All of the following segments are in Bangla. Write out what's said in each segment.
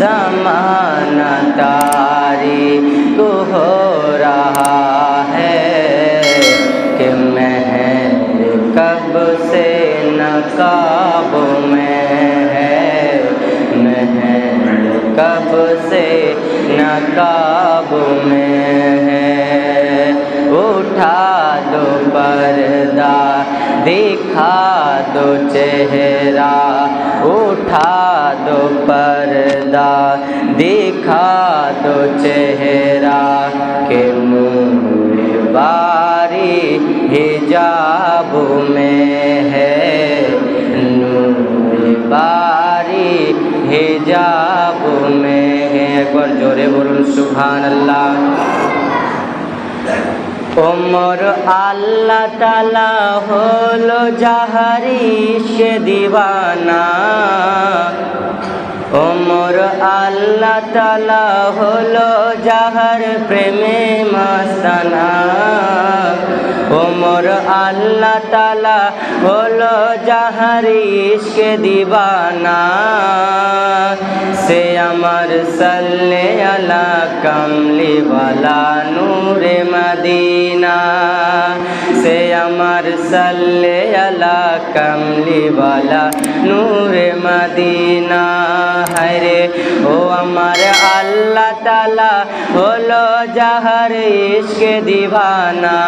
जमाना तारीख हो रहा है कि महर कब से नकाब में है। महर कब से नकाब में है। उठा दो पर्दा दिखा दो चेहरा उठा दो पर्दा दिखा दो चेहरा के मुँह बारी हिजाब में है नूर बारी हिजाब में है एक बार ওমর আল্লাহ তালা হলো জাহারি সে দিবানা। ওমর আল্লাহ তালা হলো যাহার প্রেমে মাসানা। ওমর আল্লাহ তালা হলো যাহার ইশকে দিবানা। সে আমার সাল্লে আলা কামলিওয়ালা নূরে মদিনা। সে আমার সাল্লে আলা কামলিওয়ালা নূরে মদিনা। হরে ও আমার আল্লাহ তালা হলো যাহার ইসকে দিবানা।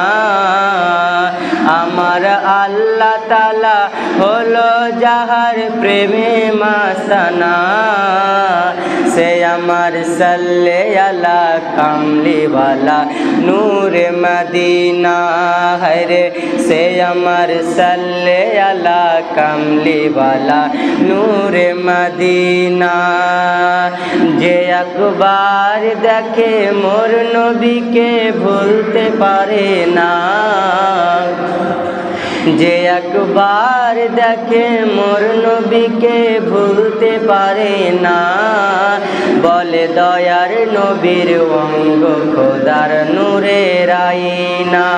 আমার আল্লাহ তালা হলো যাহার প্রেমে মাসানা। সে আমার সাল্লে আলা কামলিওয়ালা নূরে মদিনা হরে সে আমার সাল্লে আলা কামলিওয়ালা নূরে মদিনা। যে একবার দেখে মোর নবীকে ভুলতে পারে না। যে একবার দেখে মোর নবীকে ভুলতে পারে না, বলে দয়ার নবীর অঙ্গ খোদার নূরে রাই না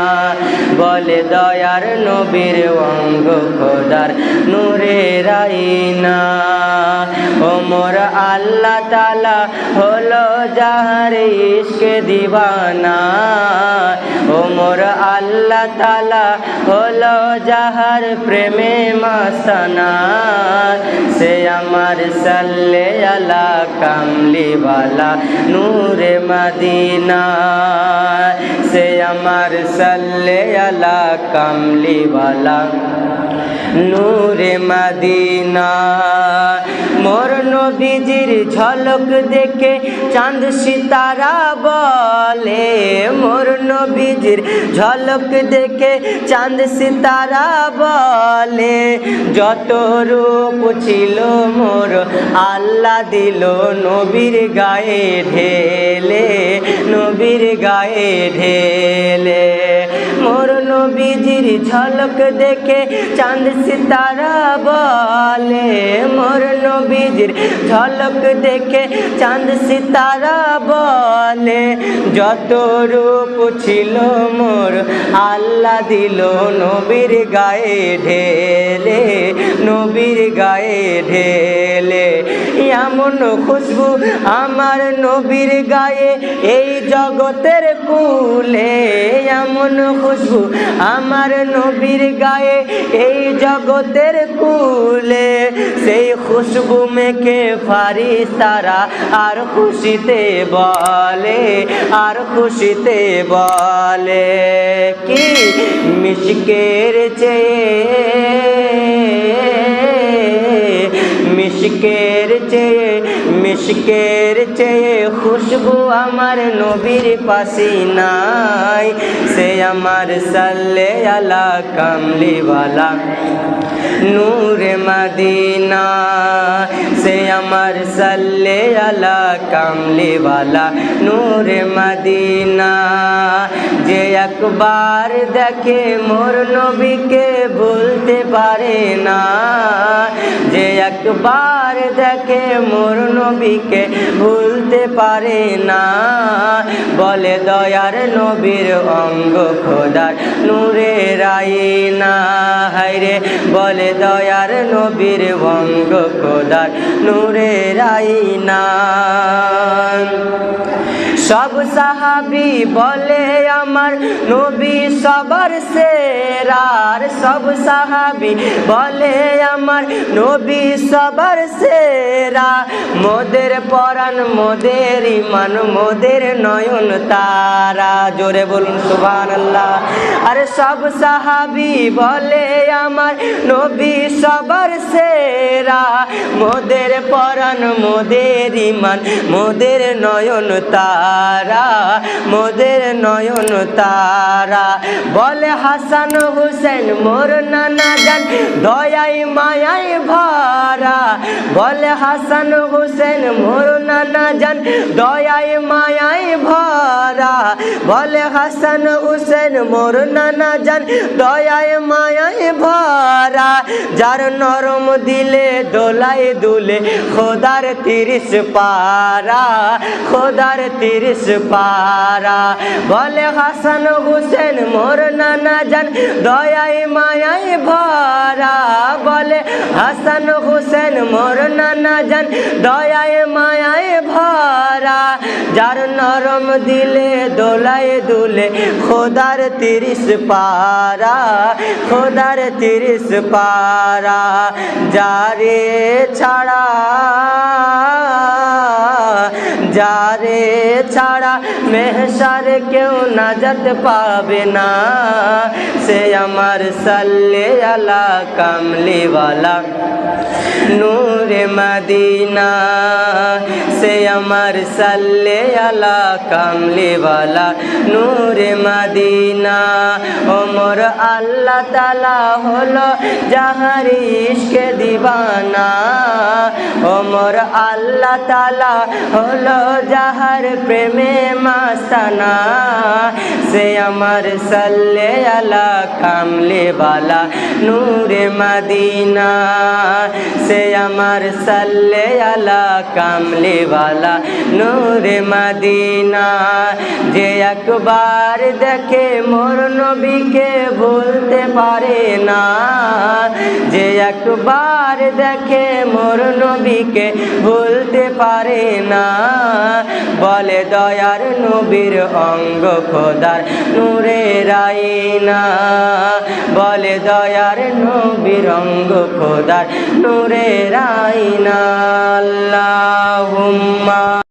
বলে দয়ার নবীর অঙ্গ খোদার নূরের আইনা ওমর আল্লাহ তালা হলো যাহার ইশকে দিবানা। ওমর আল্লাহ তালা হলো যাহার প্রেমে মাসানা। সে আমার সাল্লে আলা কামলিওয়ালা নূরে মদিনা। সে আমার সাল্লে আলা কামলিওয়ালা নূরে মদিনা। মোর নবীজির ঝলক দেখে চাঁদ সিতারা বলে, মোর নবীজির ঝলক দেখে চাঁদ সিতারা বলে, যত রূপ ছিল মোর আল্লাহ দিল নবীর গায়ে ঢেলে, নবীর গায়ে ঢেলে। মোর নবীজির ঝলক দেখে চাঁদ সিতারা বলে, মোর নবীজির ঝলক দেখে চাঁদ সিতারা বলে, যত রূপ ছিল মোর, আল্লাহ দিল নবীর গায়ে ঢেলে, নবীর গায়ে ঢেলে। এমন খুশবু আমার নবীর গায়ে, এই জগতের কুলে এমন খুশবু আমার নবীর গায়ে, এই জগতের কুলে সেই খুশবু মেখে ফারিস তারা আর খুশিতে বলে, আর খুশিতে বলে কি মিশকের চেয়ে মিশকের চেয়ে মিশকের চেয়ে খুশবু আমার নবীর পাশে নাই। সে আমার সাল্লে আলা কামলিওয়ালা। নূরে মদিনা। সে আমার সাল্লে আলা কামলিওয়ালা। নূরে মদিনা। যে একবার দেখে মোর নবীকে ভুলতে পারে না। যে একবার দেখে মোর নবীকে ভুলতে পারে না। বলে দয়ার নবীর অঙ্গ খোদার নূরে রাই না হাইরে বলে দয়ার নবীর অঙ্গ খোদার নূরে রাই না সব সাহাবি বলে, আমার নবী সবার সেরার সব সাহাবি বলে আমার নবী সবার সেরা। মোদের পরাণ, মোদের ইমান, মোদের নয়ন তারা। জোরে বলুন সুবান আল্লাহ আরে সব সাহাবি বলে আমার নবী সবার সেরা। মোদের পরাণ, মোদের ইমান, মোদের নয়ন তারা। মোদের নয়ন তারা। বলে হাসান হুসেন, মোর নানা জান, দয়াই মায়াই ভরা। বলে হাসান হুসেন, মোর নানা জান, দয়াই মায়াই ভরা। বলে হাসান হুসেন, মোর নানা জান, দয়াই মায়াই ভরা। যার নরম দিলে, দোলাই দুলে, খোদার তিরিশ পারা, খোদার তিরিশ পারা। বলে হাসান হুসেন মোর নানা জান, দয়াই মায়াই ভরা বলে। হাসান হুসেন, মোর নানা জান, দয়াই মায়াই ভরা। যার নরম দিলে দোলায় দুলে, খোদার তিরিশ পারা খোদার তিরিশ পারা যারে ছাড়া যারে ছাড়া মেহসার কেউ নাজাত পাবে না। সে আমার সাল্লে আলা কামলিওয়ালা। নূরে মদিনা। সে আমার সাল্লে আলা কামলিওয়ালা। নূরে মদিনা। ওমর আল্লাহ তালা হলো যাহার ইশকে দিবানা। ওমর আল্লাহ তালা হলো যাহার প্রেমে মাস্তানা, সে আমার সাল্লে আলা কামলে বালা নূরে মাদিনা। সে আমার সাল্লে আলা কামলে বালা নূরে মাদিনা। যে একবার দেখে মোর নবীকে ভুলতে পারে না, যে একবার দেখে মোর নবীকে ভুলতে পারে না। বলে দয়ার নবীর অঙ্গ খোদার নূরে রাইনা। বলে দয়ার নবীর অঙ্গ খোদার নূরে রাইনা। আল্লাহুম্মা